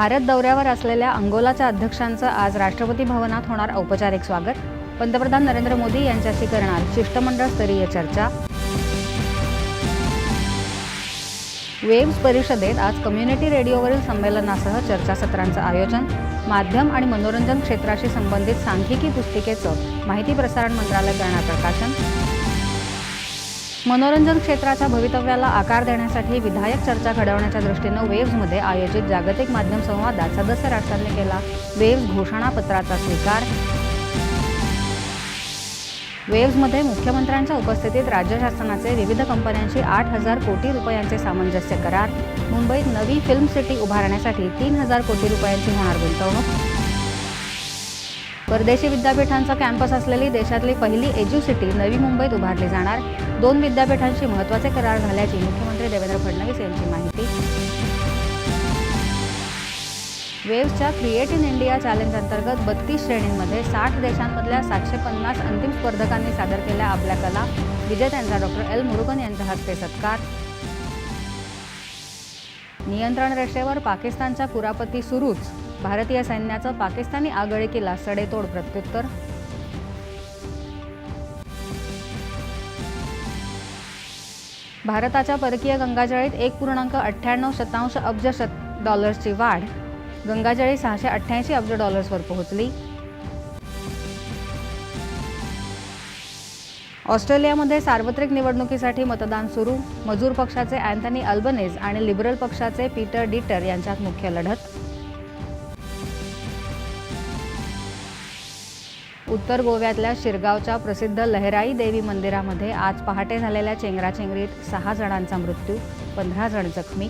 भारत दौऱ्यावर असलेल्या अंगोलाच्या अध्यक्षांचं आज राष्ट्रपती भवनात होणार औपचारिक स्वागत. पंतप्रधान नरेंद्र मोदी यांच्याशी करणार शिष्टमंडळ स्तरीय चर्चा. वेव्स परिषदेत आज कम्युनिटी रेडिओवरील संमेलनासह चर्चासत्रांचं आयोजन माध्यम आणि मनोरंजन क्षेत्राशी संबंधित सांख्यिकी पुस्तिकेचं माहिती प्रसारण मंत्रालय करणार प्रकाशन. मनोरंजन क्षेत्राच्या भवितव्याला आकार देण्यासाठी विधायक चर्चा घडवण्याच्या दृष्टीनं वेव्समध्ये आयोजित जागतिक माध्यम संवादात सदस्य राष्ट्रांनी केला वेव्स घोषणापत्राचा स्वीकार. वेव्समध्ये मुख्यमंत्र्यांच्या उपस्थितीत राज्य शासनाचे विविध कंपन्यांशी आठ हजार कोटी रुपयांचे सामंजस्य करार. मुंबईत नवी फिल्म सिटी उभारण्यासाठी तीन हजार कोटी रुपयांची होणार गुंतवणूक. परदेशी विद्यापीठांचा कॅम्पस असलेली देशातली पहिली एज्यू सिटी नवी मुंबईत उभारली जाणार. दोन विद्यापीठांशी महत्त्वाचे करार झाल्याची मुख्यमंत्री देवेंद्र फडणवीस यांची माहिती. वेव्सच्या क्रिएट इन इंडिया चॅलेंज अंतर्गत बत्तीस श्रेणींमध्ये साठ देशांमधल्या सातशे पन्नास अंतिम स्पर्धकांनी सादर केल्या आपल्या कला. विजेत्यांचा डॉक्टर एल. मुरुगन यांच्या हस्ते सत्कार. नियंत्रण रेषेवर पाकिस्तानच्या कुरापती सुरूच. भारतीय सैन्याचं पाकिस्तानी आगळीकीला सडेतोड प्रत्युत्तर. भारताच्या परकीय गंगाजळीत एक पूर्णांक अठ्ठ्याण्णव शतांश अब्ज शत डॉलर्सची वाढ. गंगाजळी सहाशे अठ्ठ्याऐंशी अब्ज डॉलर्सवर पोहोचली. ऑस्ट्रेलियामध्ये सार्वत्रिक निवडणुकीसाठी मतदान सुरू. मजूर पक्षाचे अँथनी अल्बनेज आणि लिबरल पक्षाचे पीटर डिटर यांच्यात मुख्य लढत. उत्तर गोव्यातल्या शिरगावच्या प्रसिद्ध लहराई देवी मंदिरामध्ये आज पहाटे झालेल्या चेंगराचेंगरीत सहा जणांचा मृत्यू पंधरा जण जखमी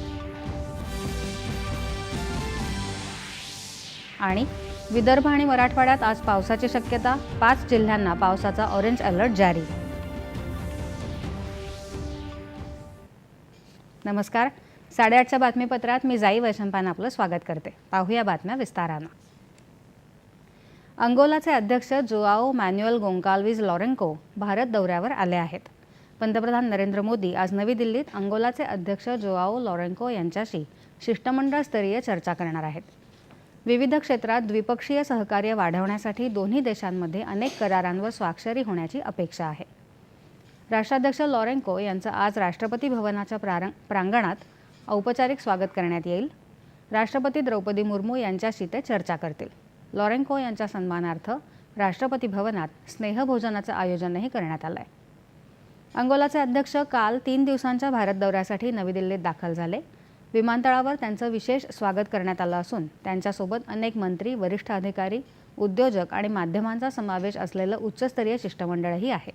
आणि विदर्भ आणि मराठवाड्यात आज पावसाची शक्यता पाच जिल्ह्यांना पावसाचा ऑरेंज अलर्ट जारी. नमस्कार साडेआठच्या बातमीपत्रात मी जाई वैशंपान आपलं स्वागत करते. पाहूया बातम्या विस्तारानं. अंगोलाचे अध्यक्ष Joao Manuel Goncalves Lourenco Bharat दौऱ्यावर आले आहेत. पंतप्रधान नरेंद्र मोदी आज नवी दिल्लीत अंगोलाचे अध्यक्ष जोआओ लॉरेंको यांच्याशी शिष्टमंडळ स्तरीय चर्चा करणार आहेत. विविध क्षेत्रात द्विपक्षीय सहकार्य वाढवण्यासाठी दोन्ही देशांमध्ये अनेक करारांवर स्वाक्षरी होण्याची अपेक्षा आहे. राष्ट्राध्यक्ष लॉरेंको यांचं आज राष्ट्रपती भवनाच्या प्रारं प्रांगणात औपचारिक स्वागत करण्यात येईल. राष्ट्रपती द्रौपदी मुर्मू यांच्याशी ते चर्चा करतील. लॉरेन्को यांच्या सन्मानार्थ राष्ट्रपती भवनात स्नेहभोजनाचं आयोजनही करण्यात आलं आहे अंगोलाचे अध्यक्ष काल तीन दिवसांच्या भारत दौऱ्यासाठी नवी दिल्लीत दाखल झाले. विमानतळावर त्यांचं विशेष स्वागत करण्यात आलं असून त्यांच्यासोबत अनेक मंत्री वरिष्ठ अधिकारी उद्योजक आणि माध्यमांचा समावेश असलेलं उच्चस्तरीय शिष्टमंडळही आहे.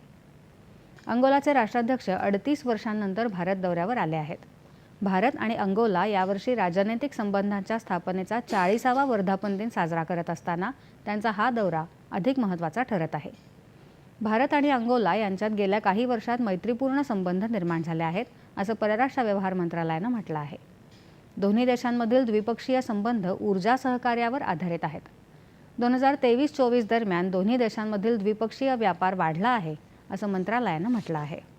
अंगोलाचे राष्ट्राध्यक्ष अडतीस वर्षांनंतर भारत दौऱ्यावर आले आहेत. भारत आणि अंगोला यावर्षी राजनैतिक संबंधांच्या स्थापनेचा चाळीसावा वर्धापन दिन साजरा करत असताना त्यांचा हा दौरा अधिक महत्त्वाचा ठरत आहे. भारत आणि अंगोला यांच्यात गेल्या काही वर्षात मैत्रीपूर्ण संबंध निर्माण झाले आहेत असं परराष्ट्र व्यवहार मंत्रालयानं म्हटलं आहे. दोन्ही देशांमधील द्विपक्षीय संबंध ऊर्जा सहकार्यावर आधारित आहेत. दोन हजार तेवीस चोवीस दरम्यान दोन्ही देशांमधील द्विपक्षीय व्यापार वाढला आहे असं मंत्रालयानं म्हटलं आहे.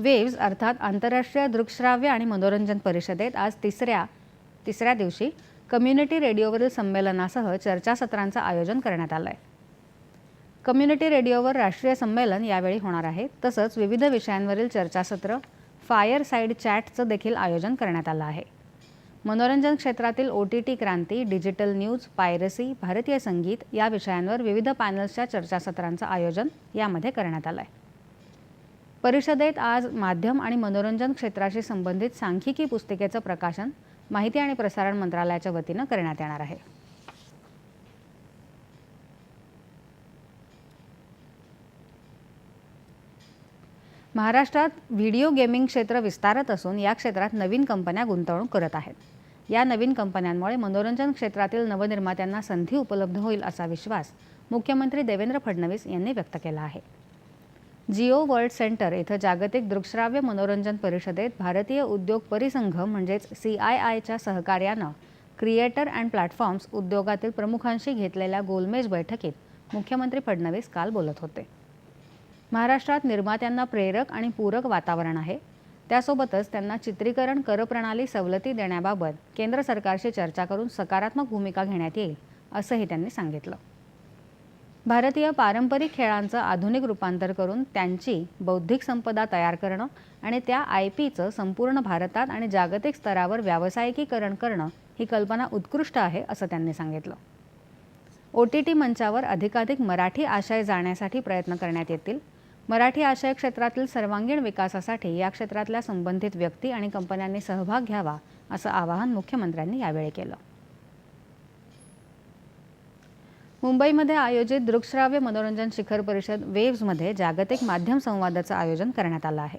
वेव्ज अर्थात आंतरराष्ट्रीय दृकश्राव्य आणि मनोरंजन परिषदेत आज तिसऱ्या तिसऱ्या दिवशी कम्युनिटी रेडिओवरील संमेलनासह चर्चासत्रांचं आयोजन करण्यात आलं आहे कम्युनिटी रेडिओवर राष्ट्रीय संमेलन यावेळी होणार आहे. तसंच विविध विषयांवरील चर्चासत्र फायर साईड चॅटचं देखील आयोजन करण्यात आलं आहे. मनोरंजन क्षेत्रातील ओ टी टी क्रांती डिजिटल न्यूज पायरसी भारतीय संगीत या विषयांवर विविध पॅनल्सच्या चर्चासत्रांचं आयोजन यामध्ये करण्यात आलं आहे परिषदेत आज माध्यम आणि मनोरंजन क्षेत्राशी संबंधित सांख्यिकी पुस्तिकेचं प्रकाशन माहिती आणि प्रसारण मंत्रालयाच्या वतीनं करण्यात येणार आहे. महाराष्ट्रात व्हिडिओ गेमिंग क्षेत्र विस्तारत असून या क्षेत्रात नवीन कंपन्या गुंतवणूक करत आहेत. या नवीन कंपन्यांमुळे मनोरंजन क्षेत्रातील नवनिर्मात्यांना संधी उपलब्ध होईल असा विश्वास मुख्यमंत्री देवेंद्र फडणवीस यांनी व्यक्त केला आहे. जिओ वर्ल्ड सेंटर इथं जागतिक दृकश्राव्य मनोरंजन परिषदेत भारतीय उद्योग परिसंघ म्हणजेच सी आय आयच्या सहकार्यानं क्रिएटर अँड प्लॅटफॉर्म्स उद्योगातील प्रमुखांशी घेतलेल्या गोलमेज बैठकीत मुख्यमंत्री फडणवीस काल बोलत होते. महाराष्ट्रात निर्मात्यांना प्रेरक आणि पूरक वातावरण आहे. त्यासोबतच त्यांना चित्रीकरण करप्रणाली सवलती देण्याबाबत केंद्र सरकारशी चर्चा करून सकारात्मक भूमिका घेण्यात येईल असंही त्यांनी सांगितलं. भारतीय पारंपरिक खेळांचं आधुनिक रूपांतर करून त्यांची बौद्धिक संपदा तयार करणं आणि त्या आय पीचं संपूर्ण भारतात आणि जागतिक स्तरावर व्यावसायिकीकरण करणं ही कल्पना उत्कृष्ट आहे असं त्यांनी सांगितलं. ओ टी टी मंचावर अधिकाधिक मराठी आशय जाण्यासाठी प्रयत्न करण्यात येतील. मराठी आशय क्षेत्रातील सर्वांगीण विकासासाठी या क्षेत्रातल्या संबंधित व्यक्ती आणि कंपन्यांनी सहभाग घ्यावा असं आवाहन मुख्यमंत्र्यांनी यावेळी केलं. मुंबईमध्ये आयोजित दृकश्राव्य मनोरंजन शिखर परिषद वेव्समध्ये जागतिक माध्यम संवादाचं आयोजन करण्यात आलं आहे.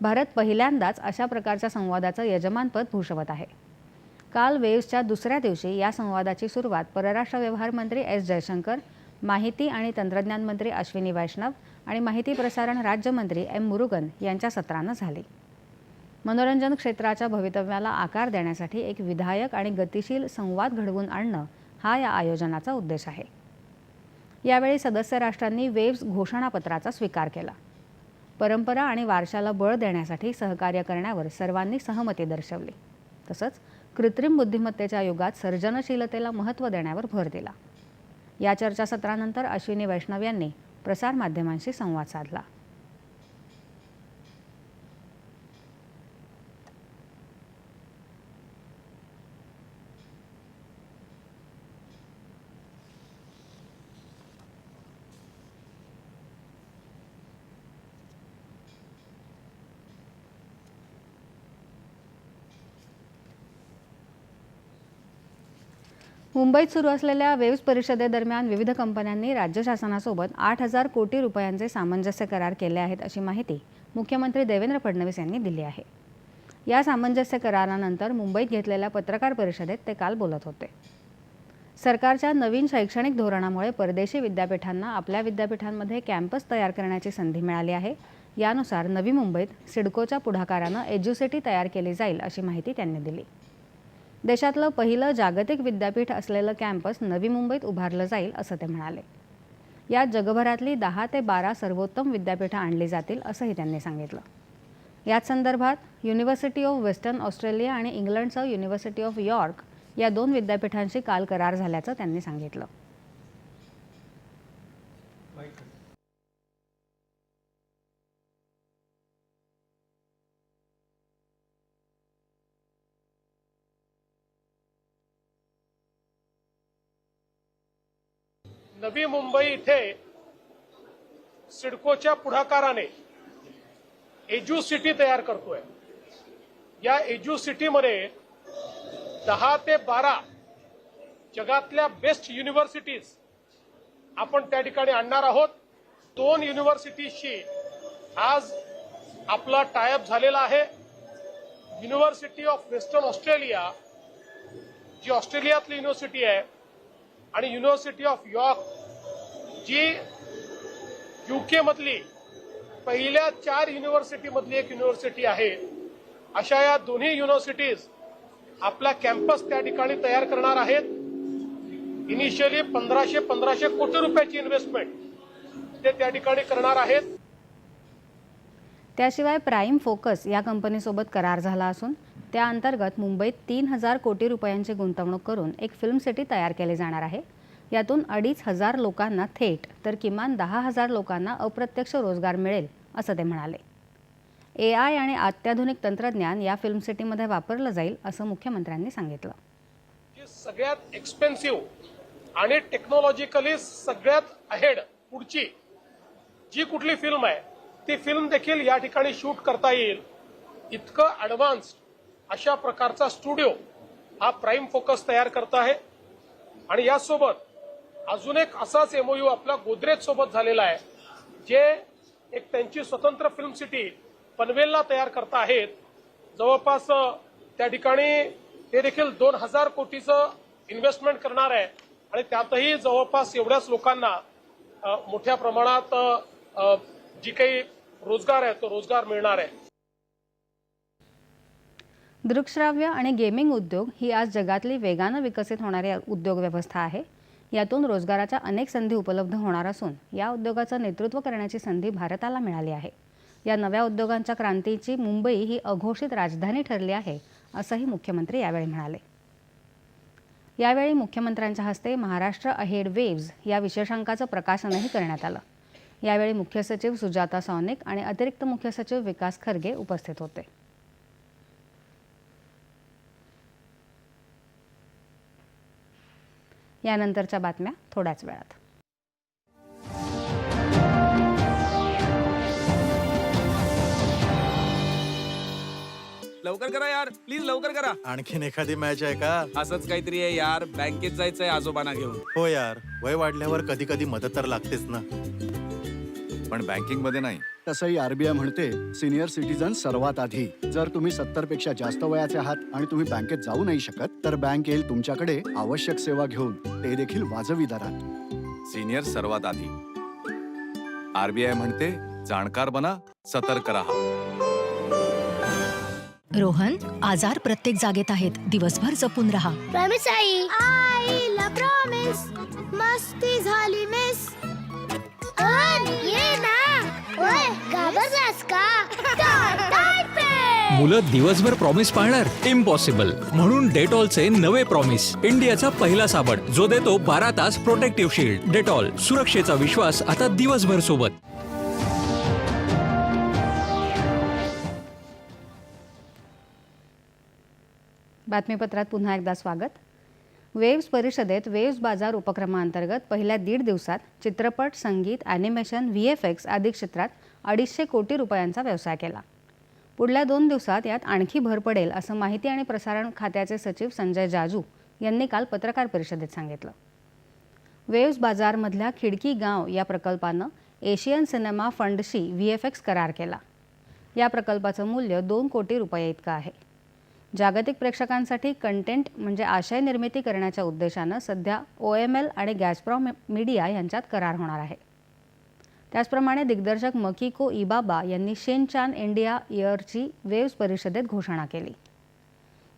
भारत पहिल्यांदाच अशा प्रकारच्या संवादाचं यजमानपद भूषवत आहे. काल वेव्हजच्या दुसऱ्या दिवशी या संवादाची सुरुवात परराष्ट्र व्यवहार मंत्री एस जयशंकर माहिती आणि तंत्रज्ञान मंत्री अश्विनी वैष्णव आणि माहिती प्रसारण राज्यमंत्री एम मुरुगन यांच्या सत्रानं झाली. मनोरंजन क्षेत्राच्या भवितव्याला आकार देण्यासाठी एक विधायक आणि गतिशील संवाद घडवून आणणं हा या आयोजनाचा उद्देश आहे. यावेळी सदस्य राष्ट्रांनी वेव्स घोषणापत्राचा स्वीकार केला. परंपरा आणि वारशाला बळ देण्यासाठी सहकार्य करण्यावर सर्वांनी सहमती दर्शवली. तसंच कृत्रिम बुद्धिमत्तेच्या युगात सर्जनशीलतेला महत्त्व देण्यावर भर दिला. या चर्चासत्रानंतर अश्विनी वैष्णव यांनी प्रसारमाध्यमांशी संवाद साधला. मुंबईत सुरू असलेल्या वेव्स परिषदेदरम्यान विविध कंपन्यांनी राज्य शासनासोबत आठ हजार कोटी रुपयांचे सामंजस्य करार केले आहेत अशी माहिती मुख्यमंत्री देवेंद्र फडणवीस यांनी दिली आहे. या सामंजस्य करारानंतर मुंबईत घेतलेल्या पत्रकार परिषदेत ते काल बोलत होते. सरकारच्या नवीन शैक्षणिक धोरणामुळे परदेशी विद्यापीठांना आपल्या विद्यापीठांमध्ये कॅम्पस तयार करण्याची संधी मिळाली आहे. यानुसार नवी मुंबईत सिडकोच्या पुढाकारानं एज्युसिटी तयार केली जाईल अशी माहिती त्यांनी दिली. देशातलं पहिलं जागतिक विद्यापीठ असलेलं कॅम्पस नवी मुंबईत उभारलं जाईल असं ते म्हणाले. यात जगभरातली दहा ते बारा सर्वोत्तम विद्यापीठं आणली जातील असंही त्यांनी सांगितलं. याच संदर्भात युनिव्हर्सिटी ऑफ वेस्टर्न ऑस्ट्रेलिया आणि इंग्लंडचं युनिव्हर्सिटी ऑफ यॉर्क या दोन विद्यापीठांशी काल करार झाल्याचं त्यांनी सांगितलं. नवी मुंबई इथे सिडकोच्या पुढाकाराने एज्यू सिटी तयार करतोय. या एज्यू सिटीमध्ये दहा ते बारा जगातल्या बेस्ट युनिव्हर्सिटीज आपण त्या ठिकाणी आणणार आहोत. दोन युनिव्हर्सिटीजशी आज आपला टायअप झालेला आहे. युनिव्हर्सिटी ऑफ वेस्टर्न ऑस्ट्रेलिया जी ऑस्ट्रेलियातली युनिव्हर्सिटी आहे आणि युनिव्हर्सिटी ऑफ यॉर्क जी युके मधली पहिल्या चार युनिव्हर्सिटी मधली एक युनिव्हर्सिटी आहे. अशा या दोन्ही युनिव्हर्सिटीज आपला कॅम्पस त्या ठिकाणी तयार करणार आहेत. इनिशियली पंधराशे पंधराशे कोटी रुपयाची इन्व्हेस्टमेंट ते त्या ठिकाणी करणार आहेत. त्याशिवाय प्राईम फोकस या कंपनीसोबत करार झाला असून त्या अंतर्गत मुंबईत तीन हजार कोटी रुपयांची गुंतवणूक करून एक फिल्म सिटी तयार केली जाणार आहे. यातून अडीच हजार लोकांना थेट तर किमान दहा हजार लोकांना अप्रत्यक्ष रोजगार मिळेल असं ते म्हणाले. ए आय आणि अत्याधुनिक तंत्रज्ञान या फिल्म सिटीमध्ये वापरलं जाईल असं मुख्यमंत्र्यांनी सांगितलं. सगळ्यात एक्सपेन्सिव्ह आणि टेक्नॉलॉजिकली सगळ्यात अहेड पुढची जी कुठली फिल्म आहे ती फिल्म देखील या ठिकाणी शूट करता येईल. इतकं ॲडव्हान्स्ड अशा प्रकारचा स्टुडिओ हा प्राईम फोकस तयार करत आहे. आणि यासोबत अजून एक असाच एमओयू आपला गोदरेज सोबत झालेला आहे जे एक त्यांची स्वतंत्र फिल्म सिटी पनवेलला तयार करता आहेत. जवळपास त्या ठिकाणी ते देखील दोन हजार कोटीचं इन्व्हेस्टमेंट करणार आहे. आणि त्यातही जवळपास एवढ्याच लोकांना मोठ्या प्रमाणात जी काही रोजगार आहे तो रोजगार मिळणार आहे. दृकश्राव्य आणि गेमिंग उद्योग ही आज जगातली वेगानं विकसित होणारी उद्योग व्यवस्था आहे. यातून रोजगाराच्या अनेक संधी उपलब्ध होणार असून या उद्योगाचं नेतृत्व करण्याची संधी भारताला मिळाली आहे. या नव्या उद्योगांच्या क्रांतीची मुंबई ही अघोषित राजधानी ठरली आहे असंही मुख्यमंत्री यावेळी म्हणाले. यावेळी मुख्यमंत्र्यांच्या हस्ते महाराष्ट्र अहेड वेव्ज या विशेषांकाचं प्रकाशनही करण्यात आलं. यावेळी मुख्य सचिव सुजाता सौनिक आणि अतिरिक्त मुख्य सचिव विकास खरगे उपस्थित होते. यानंतरच्या बातम्या थोड्याच वेळात. लवकर करा यार प्लीज लवकर करा. आणखीन एखादी मॅच आहे का? असंच काहीतरी आहे यार बँकेत जायचंय आजोबांना घेऊन. हो यार वय वाढल्यावर कधी कधी मदत तर लागतेच ना. पण बँकिंगमध्ये नाही. तसंही आरबीआय म्हणते सिनियर सिटीजन सर्वात आधी. जर तुम्ही सत्तरपेक्षा जास्त वयाचे आहात आणि तुम्ही बँकेत जाऊ नाही शकत तर बँक येईल तुमच्याकडे आवश्यक सेवा घेऊन. ते देखील वाजवी दरात. सिनियर सर्वात आधी. आरबीआय म्हणते जाणकार बना सतर्क राहा. रोहन आजार प्रत्येक जागेत आहेत. दिवसभर जपून राहा. प्रॉमिस आई. आईला प्रॉमिस मस्ती झाली मिस ये मुलं दिवसभर प्रॉमिस पाळणार? इम्पॉसिबल म्हणून डेटॉलचे नवे प्रॉमिस इंडियाचा पहिला साबण. जो देतो बारा तास प्रोटेक्टिव्ह शिल्ड डेटॉल सुरक्षेचा विश्वास आता दिवसभर सोबत. बातमीपत्रात पुन्हा एकदा स्वागत. वेव्स परिषदेत वेव्स बाजार उपक्रमाअंतर्गत पहिल्या दीड दिवसात चित्रपट संगीत ॲनिमेशन व्ही एफ एक्स आदी क्षेत्रात अडीचशे कोटी रुपयांचा व्यवसाय केला. पुढल्या दोन दिवसात यात आणखी भर पडेल असं माहिती आणि प्रसारण खात्याचे सचिव संजय जाजू यांनी काल पत्रकार परिषदेत सांगितलं. वेव्स बाजारमधल्या खिडकी गाव या प्रकल्पानं एशियन सिनेमा फंडशी व्ही एफ एक्स करार केला. या प्रकल्पाचं मूल्य दोन कोटी रुपये इतकं आहे. जागतिक प्रेक्षकांसाठी कंटेंट म्हणजे आशय निर्मिती करण्याच्या उद्देशानं सध्या ओ एम एल आणि गॅसप्रॉम मीडिया यांच्यात करार होणार आहे. त्याचप्रमाणे दिग्दर्शक मकिको इबाबा यांनी शेनचान इंडिया इयरची वेव्स परिषदेत घोषणा केली.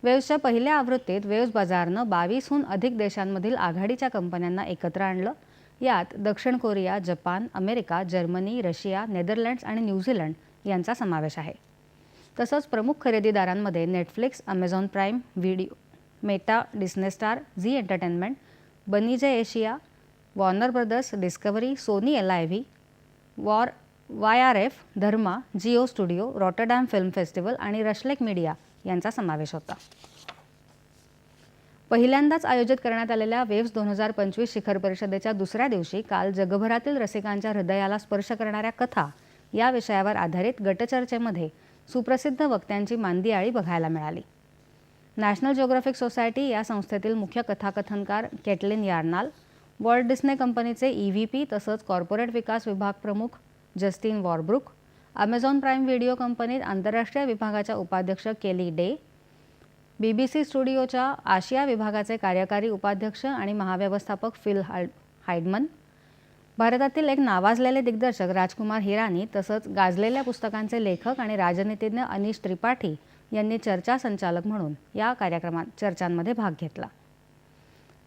वेव्सच्या पहिल्या आवृत्तीत वेव्स बाजारनं बावीसहून अधिक देशांमधील आघाडीच्या कंपन्यांना एकत्र आणलं. यात दक्षिण Korea Japan America Germany Russia Netherlands आणि न्यूझीलंड यांचा समावेश आहे. तसंच प्रमुख खरेदीदारांमध्ये Netflix Amazon prime video Meta Disney Star Zee entertainment Banijay Asia Warner Brothers Discovery Sony L I V war Y R F Dharma Jio studio Rotterdam film festival आणि Rushlake media यांचा समावेश होता. पहिल्यांदाच आयोजित करण्यात आलेल्या वेव्स दोन हजार पंचवीस शिखर परिषदेच्या दुसऱ्या दिवशी काल जगभरातील रसिकांच्या हृदयाला स्पर्श करणाऱ्या कथा या विषयावर आधारित गटचर्चेमध्ये सुप्रसिद्ध वक्त्यांची मांदियाळी बघायला मिळाली. नॅशनल जिओग्राफिक सोसायटी या संस्थेतील मुख्य कथाकथनकार केटलिन यार्नाल वॉल्ट डिस्ने कंपनीचे ई व्ही पी तसंच कॉर्पोरेट विकास विभाग प्रमुख Justin Warbrook Amazon prime video कंपनीत आंतरराष्ट्रीय विभागाच्या उपाध्यक्ष केली डे बी बी सी स्टुडिओच्या आशिया विभागाचे कार्यकारी उपाध्यक्ष आणि महाव्यवस्थापक फिल हाड हायडमन भारतातील एक नावाजलेले दिग्दर्शक राजकुमार हिरानी तसंच गाजलेल्या पुस्तकांचे लेखक आणि राजनीतिज्ञ अनिश त्रिपाठी यांनी चर्चा संचालक म्हणून या कार्यक्रमात चर्चांमध्ये भाग घेतला.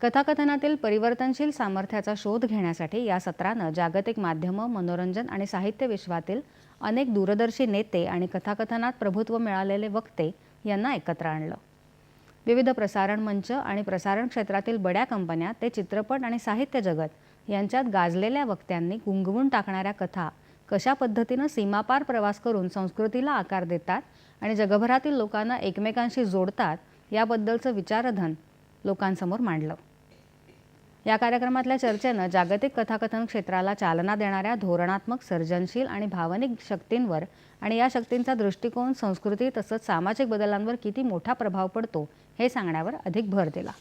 कथाकथनातील परिवर्तनशील सामर्थ्याचा शोध घेण्यासाठी या सत्रानं जागतिक माध्यमं मनोरंजन आणि साहित्य विश्वातील अनेक दूरदर्शी नेते आणि कथाकथनात प्रभुत्व मिळालेले वक्ते यांना एकत्र आणलं. विविध प्रसारण मंच आणि प्रसारण क्षेत्रातील बड्या कंपन्या ते चित्रपट आणि साहित्य जगत यांच्यात गाजलेल्या वक्त्यांनी गुंगवून टाकणाऱ्या कथा कशा पद्धतीनं सीमापार प्रवास करून संस्कृतीला आकार देतात आणि जगभरातील लोकांना एकमेकांशी जोडतात याबद्दलचं विचारधन लोकांसमोर मांडलं. या कार्यक्रमातल्या चर्चेनं जागतिक कथाकथन क्षेत्राला चालना देणाऱ्या धोरणात्मक सर्जनशील आणि भावनिक शक्तींवर आणि या शक्तींचा दृष्टिकोन संस्कृती तसंच सामाजिक बदलांवर किती मोठा प्रभाव पडतो हे सांगण्यावर अधिक भर दिला.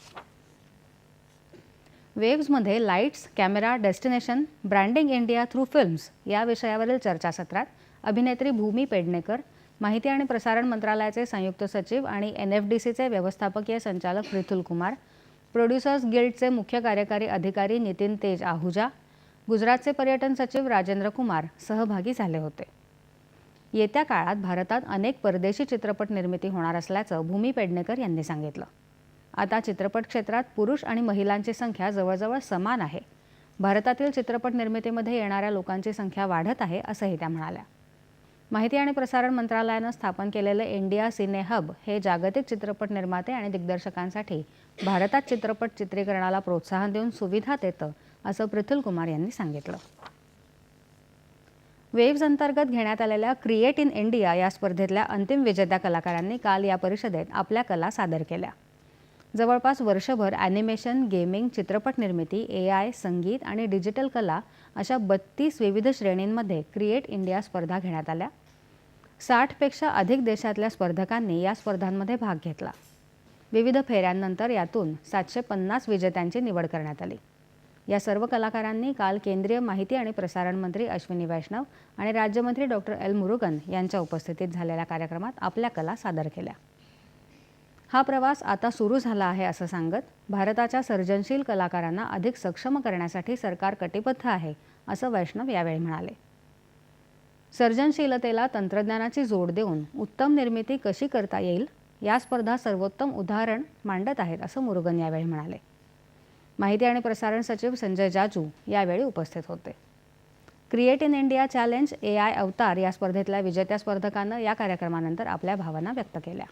वेव्समध्ये lights camera destination branding India through films या विषयावरील चर्चासत्रात अभिनेत्री भूमी पेडणेकर माहिती आणि प्रसारण मंत्रालयाचे संयुक्त सचिव आणि एन एफ डी सीचे व्यवस्थापकीय संचालक पृथुल कुमार प्रोड्युसर्स गिल्डचे मुख्य कार्यकारी अधिकारी नितीन तेज आहुजा गुजरातचे पर्यटन सचिव राजेंद्र कुमार सहभागी झाले होते. येत्या काळात भारतात अनेक परदेशी चित्रपट निर्मिती होणार असल्याचं भूमी पेडणेकर यांनी सांगितलं. आता चित्रपट क्षेत्रात पुरुष आणि महिलांची संख्या जवळजवळ समान आहे. भारतातील चित्रपट निर्मितीमध्ये येणाऱ्या लोकांची संख्या वाढत आहे असंही त्या म्हणाल्या. माहिती आणि प्रसारण मंत्रालयानं स्थापन केलेलं इंडिया सिने हब हे जागतिक चित्रपट निर्माते आणि दिग्दर्शकांसाठी भारतात चित्रपट चित्रीकरणाला प्रोत्साहन देऊन सुविधा देतं असं पृथुल कुमार यांनी सांगितलं. वेव्ज अंतर्गत घेण्यात आलेल्या क्रिएट इन इंडिया या स्पर्धेतल्या अंतिम विजेत्या कलाकारांनी काल या परिषदेत आपल्या कला सादर केल्या. जवळपास वर्षभर ॲनिमेशन गेमिंग चित्रपट निर्मिती ए आय संगीत आणि डिजिटल कला अशा बत्तीस विविध श्रेणींमध्ये क्रिएट इंडिया स्पर्धा घेण्यात आल्या. साठपेक्षा अधिक देशातल्या स्पर्धकांनी या स्पर्धांमध्ये भाग घेतला. विविध फेऱ्यांनंतर यातून सातशे पन्नास विजेत्यांची निवड करण्यात आली. या सर्व कलाकारांनी काल केंद्रीय माहिती आणि प्रसारण मंत्री अश्विनी वैष्णव आणि राज्यमंत्री डॉक्टर एल. मुरुगन यांच्या उपस्थितीत झालेल्या कार्यक्रमात आपल्या कला सादर केल्या. हा प्रवास आता सुरू झाला आहे असं सांगत भारताच्या सर्जनशील कलाकारांना अधिक सक्षम करण्यासाठी सरकार कटिबद्ध आहे असं वैष्णव यावेळी म्हणाले. सर्जनशीलतेला तंत्रज्ञानाची जोड देऊन उत्तम निर्मिती कशी करता येईल या स्पर्धा सर्वोत्तम उदाहरण मांडत आहेत असं मुरुगन यावेळी म्हणाले. माहिती आणि प्रसारण सचिव संजय जाजू यावेळी उपस्थित होते. Create in India challenge A I avatar या स्पर्धेतल्या विजेत्या स्पर्धकानं या कार्यक्रमानंतर आपल्या भावना व्यक्त केल्या.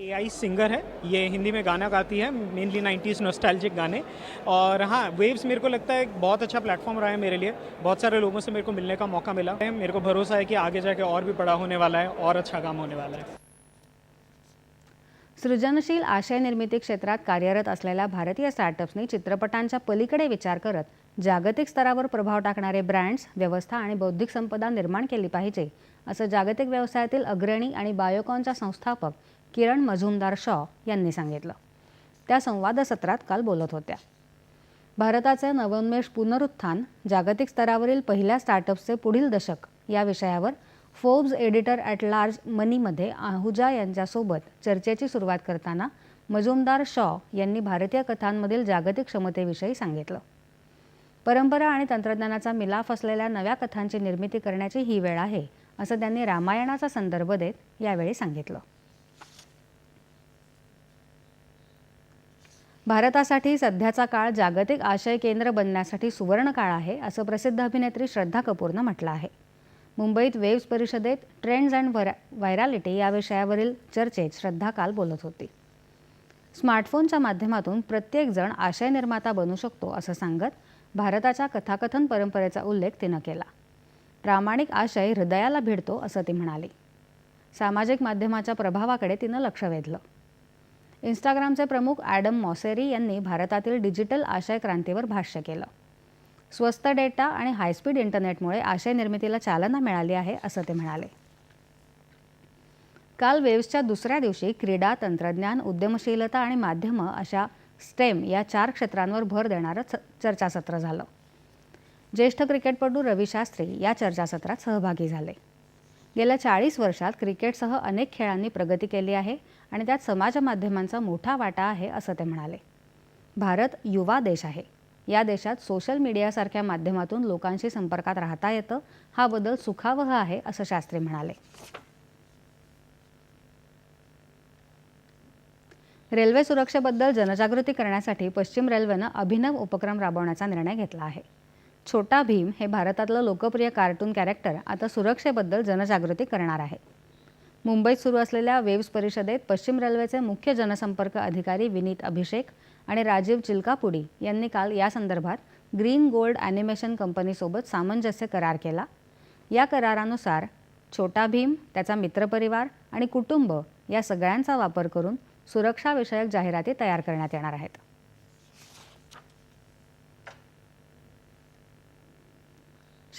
ए आई सिंगर है ये हिंदी में गाना गाती है मेनली नाइन्टीज़ नोस्टैल्जिक गाने। और हाँ वेव्स मेरे को लगता है एक बहुत अच्छा प्लेटफॉर्म रहा है मेरे लिए। बहुत सारे लोगों से मेरे को मिलने का मौका मिला है। मेरे को भरोसा है कि आगे जाके और भी बड़ा होने वाला है और अच्छा काम होने वाला है। सृजनशील आशय निर्मिती क्षेत्रात कार्यरत असलेल्या भारतीय स्टार्टअप्सनी चित्रपटांच्या पलीकडे विचार करत जागतिक स्तरावर प्रभाव टाकणारे ब्रँड्स व्यवस्था आणि बौद्धिक संपदा निर्माण केली पाहिजे असं जागतिक व्यवसायातील अग्रणी आणि बायोकॉनच्या संस्थापक किरण मझुमदार शॉ यांनी सांगितलं. त्या संवादसत्रात काल बोलत होत्या. भारताचे नवोन्मेष पुनरुत्थान जागतिक स्तरावरील पहिल्या स्टार्टअप्सचे पुढील दशक या विषयावर फोर्ब्स एडिटर ॲट लार्ज मनीमध्ये आहुजा यांच्यासोबत चर्चेची सुरुवात करताना मजुमदार शॉ यांनी भारतीय कथांमधील जागतिक क्षमतेविषयी सांगितलं. परंपरा आणि तंत्रज्ञानाचा मिलाफ असलेल्या नव्या कथांची निर्मिती करण्याची ही वेळ आहे असं त्यांनी रामायणाचा संदर्भ देत यावेळी सांगितलं. भारतासाठी सध्याचा काळ जागतिक आशय केंद्र बनण्यासाठी सुवर्ण काळ आहे असं प्रसिद्ध अभिनेत्री श्रद्धा कपूरनं म्हटलं आहे. मुंबईत वेव्स परिषदेत ट्रेंड्स अँड व्हायरॅलिटी या विषयावरील चर्चेत श्रद्धा काल बोलत होती. स्मार्टफोनच्या माध्यमातून प्रत्येकजण आशय निर्माता बनू शकतो असं सांगत भारताच्या कथाकथन परंपरेचा उल्लेख तिनं केला. प्रामाणिक आशय हृदयाला भिडतो असं ती म्हणाली. सामाजिक माध्यमाच्या प्रभावाकडे तिनं लक्ष वेधलं. इंस्टाग्रामचे प्रमुख ॲडम मॉसेरी यांनी भारतातील डिजिटल आशय क्रांतीवर भाष्य केलं. स्वस्त डेटा आणि हायस्पीड इंटरनेटमुळे आशय निर्मितीला चालना मिळाली आहे असं ते म्हणाले. काल वेव्सच्या दुसऱ्या दिवशी क्रीडा तंत्रज्ञान उद्यमशीलता आणि माध्यमं अशा स्टेम या चार क्षेत्रांवर भर देणारं च- चर्चासत्र झालं. ज्येष्ठ क्रिकेटपटू रवी शास्त्री या चर्चासत्रात सहभागी झाले. गेल्या चाळीस वर्षात क्रिकेटसह अनेक खेळांनी प्रगती केली आहे आणि त्यात समाज माध्यमांचा मोठा वाटा आहे असं ते म्हणाले. भारत युवा देश आहे. या देशात सोशल मीडियासारख्या माध्यमातून लोकांशी संपर्कात राहता येतं हा बदल सुखावह आहे असं शास्त्री म्हणाले. रेल्वे सुरक्षेबद्दल जनजागृती करण्यासाठी पश्चिम रेल्वेनं अभिनव उपक्रम राबवण्याचा निर्णय घेतला आहे. छोटा भीम हे भारतातलं लोकप्रिय कार्टून कॅरेक्टर आता सुरक्षेबद्दल जनजागृती करणार आहे. मुंबईत सुरू असलेल्या वेव्स परिषदेत पश्चिम रेल्वेचे मुख्य जनसंपर्क अधिकारी विनीत अभिषेक आणि राजीव चिलकापुडी यांनी काल या संदर्भात ग्रीन गोल्ड ॲनिमेशन कंपनीसोबत सामंजस्य करार केला. या करारानुसार छोटा भीम त्याचा मित्रपरिवार आणि कुटुंब या सगळ्यांचा वापर करून सुरक्षाविषयक जाहिराती तयार करण्यात येणार आहेत.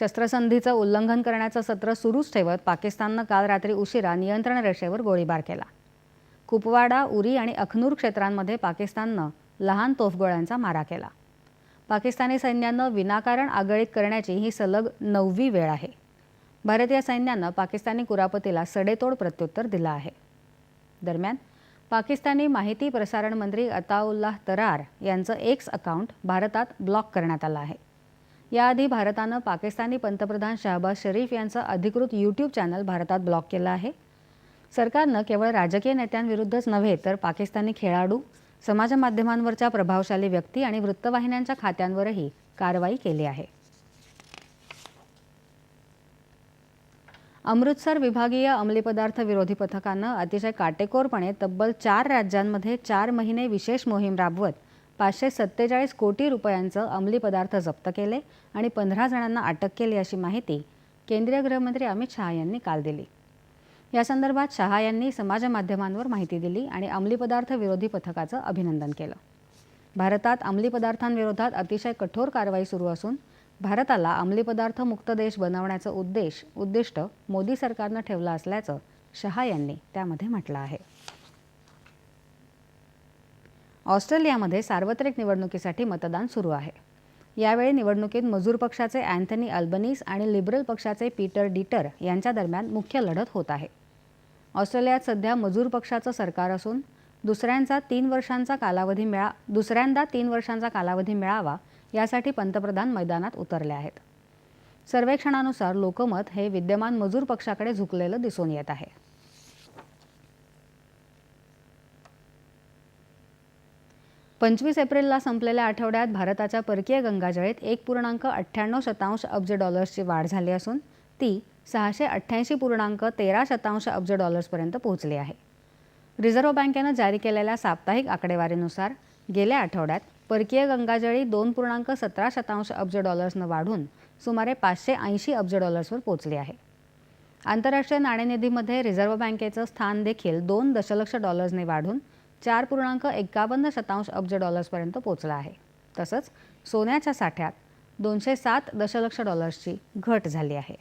शस्त्रसंधीचं उल्लंघन करण्याचं सत्र सुरूच ठेवत पाकिस्ताननं काल रात्री उशिरा नियंत्रण रेषेवर गोळीबार केला. कुपवाडा उरी आणि अखनूर क्षेत्रांमध्ये पाकिस्ताननं लहान तोफगोळ्यांचा मारा केला. पाकिस्तानी सैन्यानं विनाकारण आगळीक करण्याची ही सलग नववी वेळ आहे. भारतीय सैन्यानं पाकिस्तानी कुरापतीला सडेतोड प्रत्युत्तर दिलं आहे. दरम्यान पाकिस्तानी माहिती प्रसारण मंत्री अताउल्लाह तरार यांचं एक्स अकाउंट भारतात ब्लॉक करण्यात आलं आहे. याआधी भारतानं पाकिस्तानी पंतप्रधान शहबाज शरीफ यांचं अधिकृत यूट्यूब चॅनल भारतात ब्लॉक केलं आहे. सरकारनं केवळ राजकीय नेत्यांविरुद्धच नव्हे तर पाकिस्तानी खेळाडू समाजमाध्यमांवरच्या प्रभावशाली व्यक्ती आणि वृत्तवाहिन्यांच्या खात्यांवरही कारवाई केली आहे. अमृतसर विभागीय अंमली पदार्थ विरोधी पथकानं अतिशय काटेकोरपणे तब्बल चार राज्यांमध्ये चार महिने विशेष मोहीम राबवत पाचशे सत्तेचाळीस कोटी रुपयांचं अंमली पदार्थ जप्त केले आणि पंधरा जणांना अटक केली अशी माहिती केंद्रीय गृहमंत्री अमित शहा यांनी काल दिली. या संदर्भात शहा यांनी समाजमाध्यमांवर माहिती दिली आणि अंमली पदार्थ विरोधी पथकाचं अभिनंदन केलं. भारतात अंमली पदार्थांविरोधात अतिशय कठोर कारवाई सुरू असून भारताला अंमली पदार्थ मुक्त देश बनवण्याचं उद्देश उद्दिष्ट मोदी सरकारनं ठेवलं असल्याचं शहा यांनी त्यामध्ये म्हटलं आहे. ऑस्ट्रेलियामध्ये सार्वत्रिक निवडणुकीसाठी मतदान सुरू आहे. यावेळी निवडणुकीत मजूर पक्षाचे अँथनी अल्बनीस आणि लिबरल पक्षाचे पीटर डीटर यांच्या दरम्यान मुख्य लढत होत आहे. ऑस्ट्रेलियात सध्या मजूर पक्षाचं सरकार असून दुसऱ्यांचा तीन वर्षांचा कालावधी मिळा दुसऱ्यांदा तीन वर्षांचा कालावधी मिळावा यासाठी पंतप्रधान मैदानात उतरले आहेत. सर्वेक्षणानुसार लोकमत हे विद्यमान मजूर पक्षाकडे झुकलेलं दिसून येत आहे. पंचवीस एप्रिलला संपलेल्या आठवड्यात भारताच्या परकीय गंगाजळीत एक पूर्णांक अठ्ठ्याण्णव शतांश अब्ज डॉलर्सची वाढ झाली असून ती सहाशे अठ्ठ्याऐंशी पूर्णांक तेरा शतांश अब्ज डॉलर्सपर्यंत पोहोचली आहे. रिझर्व्ह बँकेनं जारी केलेल्या साप्ताहिक आकडेवारीनुसार गेल्या आठवड्यात परकीय गंगाजळी दोन पूर्णांक सतरा शतांश अब्ज डॉलर्सनं वाढून सुमारे पाचशे ऐंशी अब्ज डॉलर्सवर पोहोचली आहे. आंतरराष्ट्रीय नाणेनिधीमध्ये रिझर्व्ह बँकेचं स्थान देखील दोन दशलक्ष डॉलर्सने वाढून चार पूर्णांक एकावन्न शतांश अब्ज डॉलर्सपर्यंत पोहोचला आहे. तसंच सोन्याच्या साठ्यात दोनशे सात दशलक्ष डॉलर्सची घट झाली आहे.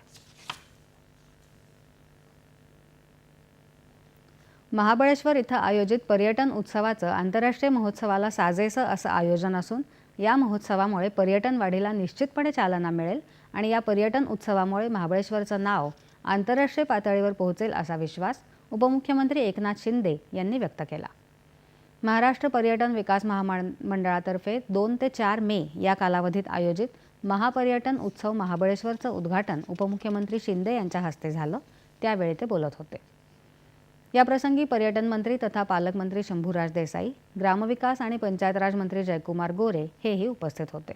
महाबळेश्वर इथं आयोजित पर्यटन उत्सवाचं आंतरराष्ट्रीय महोत्सवाला साजेसं असं आयोजन असून या महोत्सवामुळे पर्यटन वाढीला निश्चितपणे चालना मिळेल आणि या पर्यटन उत्सवामुळे महाबळेश्वरचं नाव आंतरराष्ट्रीय पातळीवर पोहोचेल असा विश्वास उपमुख्यमंत्री एकनाथ शिंदे यांनी व्यक्त केला. महाराष्ट्र पर्यटन विकास महामंडळातर्फे दोन ते चार मे या कालावधीत आयोजित महापर्यटन उत्सव महाबळेश्वरचं उद्घाटन उपमुख्यमंत्री शिंदे यांच्या हस्ते झालं. त्यावेळी ते बोलत होते. याप्रसंगी पर्यटन मंत्री तथा पालकमंत्री शंभूराज देसाई ग्रामविकास आणि पंचायत राजमंत्री जयकुमार गोरे हेही उपस्थित होते.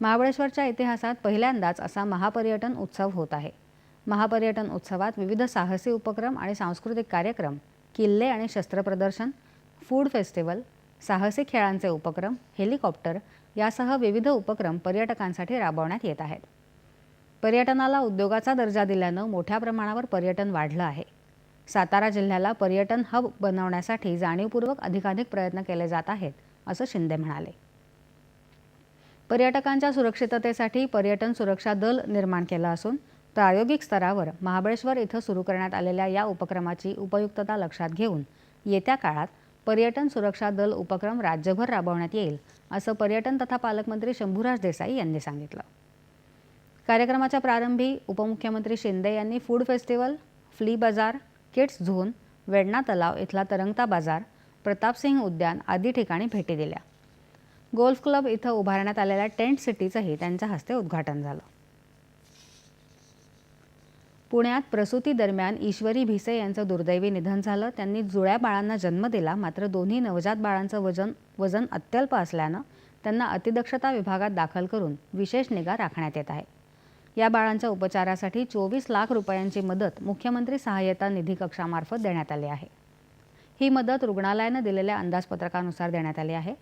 महाबळेश्वरच्या इतिहासात पहिल्यांदाच असा महापर्यटन उत्सव होत आहे. महापर्यटन उत्सवात विविध साहसी उपक्रम आणि सांस्कृतिक कार्यक्रम किल्ले आणि शस्त्रप्रदर्शन फूड फेस्टिवल साहसी खेळांचे उपक्रम हेलिकॉप्टर यासह विविध उपक्रम पर्यटकांसाठी राबवण्यात येत आहेत. पर्यटनाला उद्योगाचा दर्जा दिल्यानं मोठ्या प्रमाणावर पर्यटन वाढलं आहे. सातारा जिल्ह्याला पर्यटन हब बनवण्यासाठी जाणीवपूर्वक अधिकाधिक प्रयत्न केले जात आहेत असं शिंदे म्हणाले. पर्यटकांच्या सुरक्षिततेसाठी पर्यटन सुरक्षा दल निर्माण केलं असून प्रायोगिक स्तरावर महाबळेश्वर इथं सुरू करण्यात आलेल्या या उपक्रमाची उपयुक्तता लक्षात घेऊन येत्या काळात पर्यटन सुरक्षा दल उपक्रम राज्यभर राबवण्यात येईल असं पर्यटन तथा पालकमंत्री शंभूराज देसाई यांनी सांगितलं. कार्यक्रमाच्या प्रारंभी उपमुख्यमंत्री शिंदे यांनी फूड फेस्टिवल फ्ली बाजार किड्स झोन वेडणा तलाव इथला तरंगता बाजार प्रतापसिंग उद्यान आदी ठिकाणी भेटी दिल्या. गोल्फ क्लब इथं उभारण्यात आलेल्या टेंट सिटीचंही त्यांच्या हस्ते उद्घाटन झालं. पुण्यात प्रसूतीदरम्यान ईश्वरी भिसे यांचं दुर्दैवी निधन झालं. त्यांनी जुळ्या बाळांना जन्म दिला. मात्र दोन्ही नवजात बाळांचं वजन वजन अत्यल्प असल्यानं त्यांना अतिदक्षता विभागात दाखल करून विशेष निगा राखण्यात येत आहे. या बाळांच्या उपचारासाठी चोवीस लाख रुपयांची मदत मुख्यमंत्री सहाय्यता निधी कक्षामार्फत देण्यात आली आहे. ही मदत रुग्णालयानं दिलेल्या अंदाजपत्रकानुसार देण्यात आली आहे.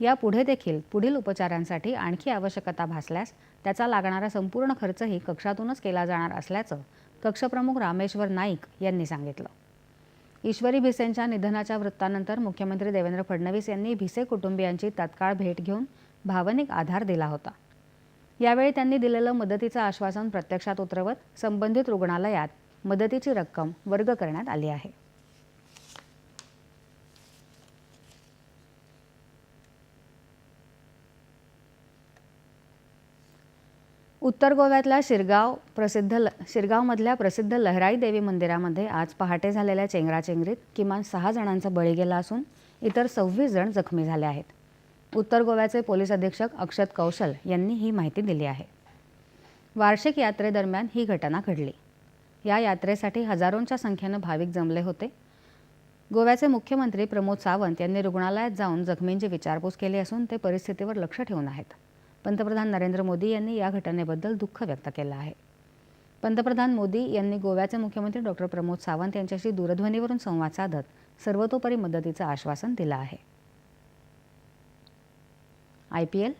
यापुढे देखील पुढील उपचारांसाठी आणखी आवश्यकता भासल्यास त्याचा लागणारा संपूर्ण खर्चही कक्षातूनच केला जाणार असल्याचं कक्षप्रमुख रामेश्वर नाईक यांनी सांगितलं. ईश्वरी भिसेंच्या निधनाच्या वृत्तानंतर मुख्यमंत्री देवेंद्र फडणवीस यांनी भिसे कुटुंबियांची तत्काळ भेट घेऊन भावनिक आधार दिला होता. यावेळी त्यांनी दिलेलं मदतीचं आश्वासन प्रत्यक्षात उतरवत संबंधित रुग्णालयात मदतीची रक्कम वर्ग करण्यात आली आहे. उत्तर गोव्यातल्या शिरगाव प्रसिद्ध ल शिरगावमधल्या प्रसिद्ध लहराई देवी मंदिरामध्ये आज पहाटे झालेल्या चेंगराचेंगरीत किमान सहा जणांचा बळी गेला असून इतर सव्वीस जण जखमी झाले आहेत. उत्तर गोव्याचे पोलीस अधीक्षक अक्षत कौशल यांनी ही माहिती दिली आहे. वार्षिक यात्रेदरम्यान ही घटना घडली. या यात्रेसाठी हजारोंच्या संख्येनं भाविक जमले होते. गोव्याचे मुख्यमंत्री प्रमोद सावंत यांनी रुग्णालयात जाऊन जखमींची विचारपूस केली असून ते परिस्थितीवर लक्ष ठेवून आहेत. पंतप्रधान नरेंद्र मोदी यांनी या घटनेबद्दल दुःख व्यक्त केलं आहे. पंतप्रधान मोदी यांनी गोव्याचे मुख्यमंत्री डॉक्टर प्रमोद सावंत यांच्याशी दूरध्वनीवरून संवाद साधत सर्वतोपरी मदतीचं आश्वासन दिलं आहे. I P L?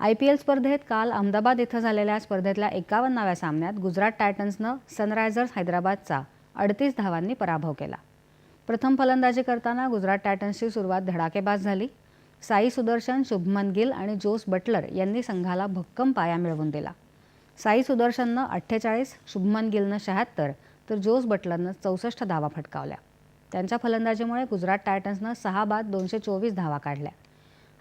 I P L स्पर्धेत काल अहमदाबाद इथं झालेल्या स्पर्धेतल्या एकावन्नाव्या सामन्यात गुजरात टायटन्सनं सनरायझर्स हैदराबादचा अडतीस धावांनी पराभव केला. प्रथम फलंदाजी करताना गुजरात टायटन्सची सुरुवात धडाकेबाज झाली. साई सुदर्शन शुभमन गिल आणि जोस बटलर यांनी संघाला भक्कम पाया मिळवून दिला. साई सुदर्शननं अठ्ठेचाळीस शुभमन गिलनं शहात्तर तर जोस बटलरनं चौसष्ट धावा फटकावल्या. त्यांच्या फलंदाजीमुळे गुजरात टायटन्सनं सहा बाद दोनशे चोवीस धावा काढल्या.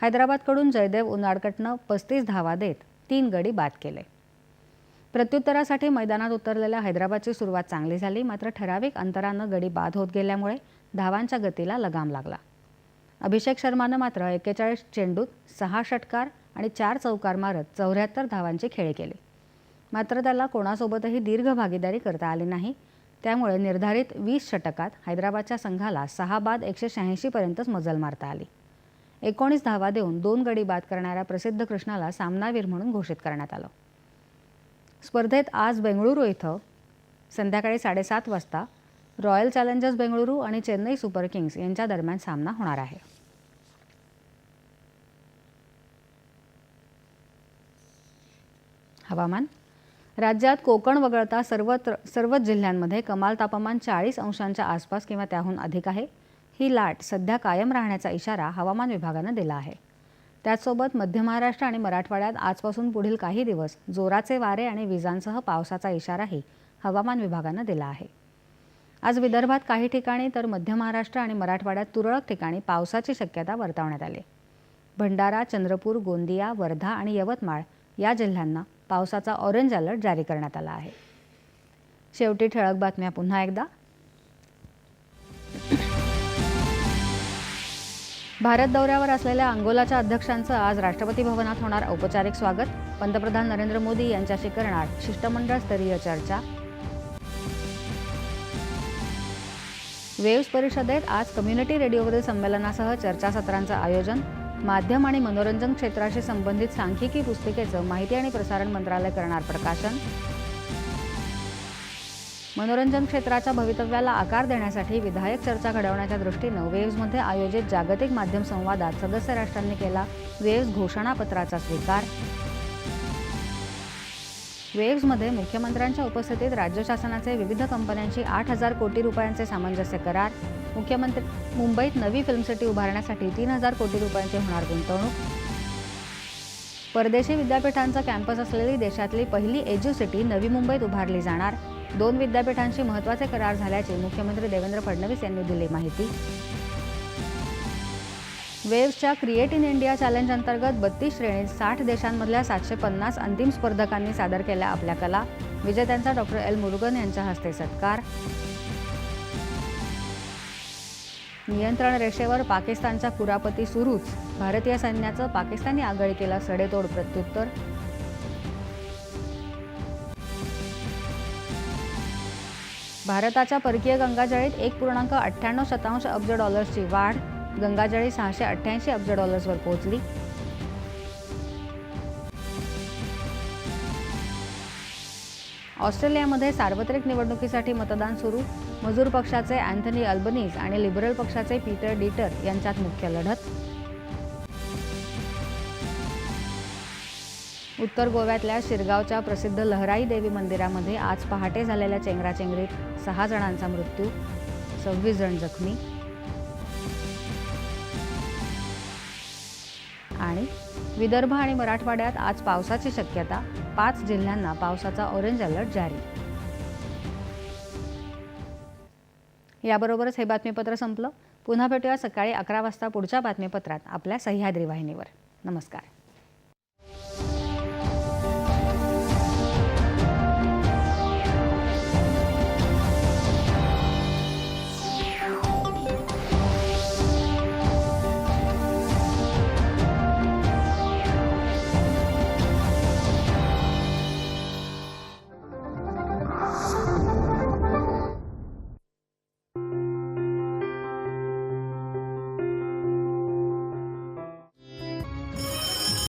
हैदराबादकडून जयदेव उनाडकटनं पस्तीस धावा देत तीन गडी बाद केले. प्रत्युत्तरासाठी मैदानात उतरलेल्या हैदराबादची सुरुवात चांगली झाली मात्र ठराविक अंतरानं गडी बाद होत गेल्यामुळे धावांच्या गतीला लगाम लागला. अभिषेक शर्मानं मात्र एक्केचाळीस चेंडूत सहा षटकार आणि चार चौकार मारत चौऱ्याहत्तर धावांचे खेळ केले. मात्र त्याला कोणासोबतही दीर्घ भागीदारी करता आली नाही. त्यामुळे निर्धारित वीस षटकात हैदराबादच्या संघाला सहा बाद एकशे शहाऐंशीपर्यंतच मजल मारता आली. एकोणीस धावा देऊन दोन गडी बाद करणाऱ्या प्रसिद्ध कृष्णाला सामनावीर म्हणून घोषित करण्यात आलं. स्पर्धेत आज बेंगळुरू इथं संध्याकाळी साडेसात वाजता रॉयल चॅलेंजर्स बेंगळुरू आणि चेन्नई सुपर किंग्स यांच्या दरम्यान सामना होणार आहे. हवामान. राज्यात कोकण वगळता सर्वत्र सर्वच जिल्ह्यांमध्ये कमाल तापमान चाळीस अंशांच्या आसपास किंवा त्याहून अधिक आहे. ही लाट सध्या कायम राहण्याचा इशारा हवामान विभागानं दिला आहे. त्याचसोबत मध्य महाराष्ट्र आणि मराठवाड्यात आजपासून पुढील काही दिवस जोराचे वारे आणि विजांसह पावसाचा इशाराही हवामान विभागानं दिला आहे. आज विदर्भात काही ठिकाणी तर मध्य महाराष्ट्र आणि मराठवाड्यात तुरळक ठिकाणी पावसाची शक्यता वर्तवण्यात आली. भंडारा चंद्रपूर गोंदिया वर्धा आणि यवतमाळ या जिल्ह्यांना पावसाचा ऑरेंज अलर्ट जारी करण्यात आला आहे. शेवटी ठळक बातम्या पुन्हा एकदा. भारत दौऱ्यावर असलेल्या अंगोलाच्या अध्यक्षांचं आज राष्ट्रपती भवनात होणार औपचारिक स्वागत. पंतप्रधान नरेंद्र मोदी यांच्याशी करणार शिष्टमंडळ स्तरीय चर्चा. वेव्स परिषदेत आज कम्युनिटी रेडिओवरील संमेलनासह चर्चासत्रांचं आयोजन माध्यम आणि मनोरंजन क्षेत्राशी संबंधित सांख्यिकी पुस्तिकेचं माहिती आणि प्रसारण मंत्रालय करणार प्रकाशन. मनोरंजन क्षेत्राच्या भवितव्याला आकार देण्यासाठी विधायक चर्चा घडवण्याच्या दृष्टीनं वेव्समध्ये आयोजित जागतिक माध्यम संवादात सदस्य राष्ट्रांनी केला वेव्स घोषणापत्राचा स्वीकार. वेव्समध्ये मुख्यमंत्र्यांच्या उपस्थितीत राज्य शासनाचे विविध कंपन्यांशी आठ हजार कोटी रुपयांचे सामंजस्य करार. मुख्यमंत्री मुंबईत नवी फिल्म सिटी उभारण्यासाठी तीन हजार कोटी रुपयांची होणार गुंतवणूक. परदेशी विद्यापीठांचा कॅम्पस असलेली देशातली पहिली एज्यू सिटी नवी मुंबईत उभारली जाणार. दोन विद्यापीठांशी महत्त्वाचे करार झाल्याची मुख्यमंत्री देवेंद्र फडणवीस यांनी दिली माहिती. वेव्सच्या क्रिएट इन इंडिया चॅलेंज अंतर्गत बत्तीस श्रेणीत साठ देशांमधल्या सातशे पन्नास अंतिम स्पर्धकांनी सादर केल्या आपल्या कला. विजेत्यांचा डॉक्टर एल मुरुगन यांच्या हस्ते सत्कार. नियंत्रण रेषेवर पाकिस्तानच्या कुरापती सुरूच. भारतीय सैन्याचं पाकिस्तानी आघाडीकेला सडेतोड प्रत्युत्तर. भारताच्या परकीय गंगाजळीत एक पूर्णांक अठ्ठ्याण्णव शतांश अब्ज डॉलर्सची वाढ. गंगाजळी सहाशे अठ्ठ्याऐंशी अब्ज डॉलर्सवर पोहोचली. ऑस्ट्रेलियामध्ये सार्वत्रिक निवडणुकीसाठी मतदान सुरू. मजूर पक्षाचे अँथनी अल्बनीज आणि लिबरल पक्षाचे पीटर डीटर यांच्यात मुख्य लढत. उत्तर गोव्यातल्या शिरगावच्या प्रसिद्ध लहराई देवी मंदिरामध्ये आज पहाटे झालेल्या चेंगराचेंगरीत सहा जणांचा मृत्यू सव्वीस जण जखमी. पाणी विदर्भ आणि मराठवाड्यात आज पावसाची शक्यता पाच जिल्ह्यांना पावसाचा ऑरेंज अलर्ट जारी. याबरोबरच हे बातमीपत्र संपलं. पुन्हा भेटूया सकाळी अकरा वाजता पुढच्या बातमीपत्रात आपल्या सह्याद्री वाहिनीवर. नमस्कार.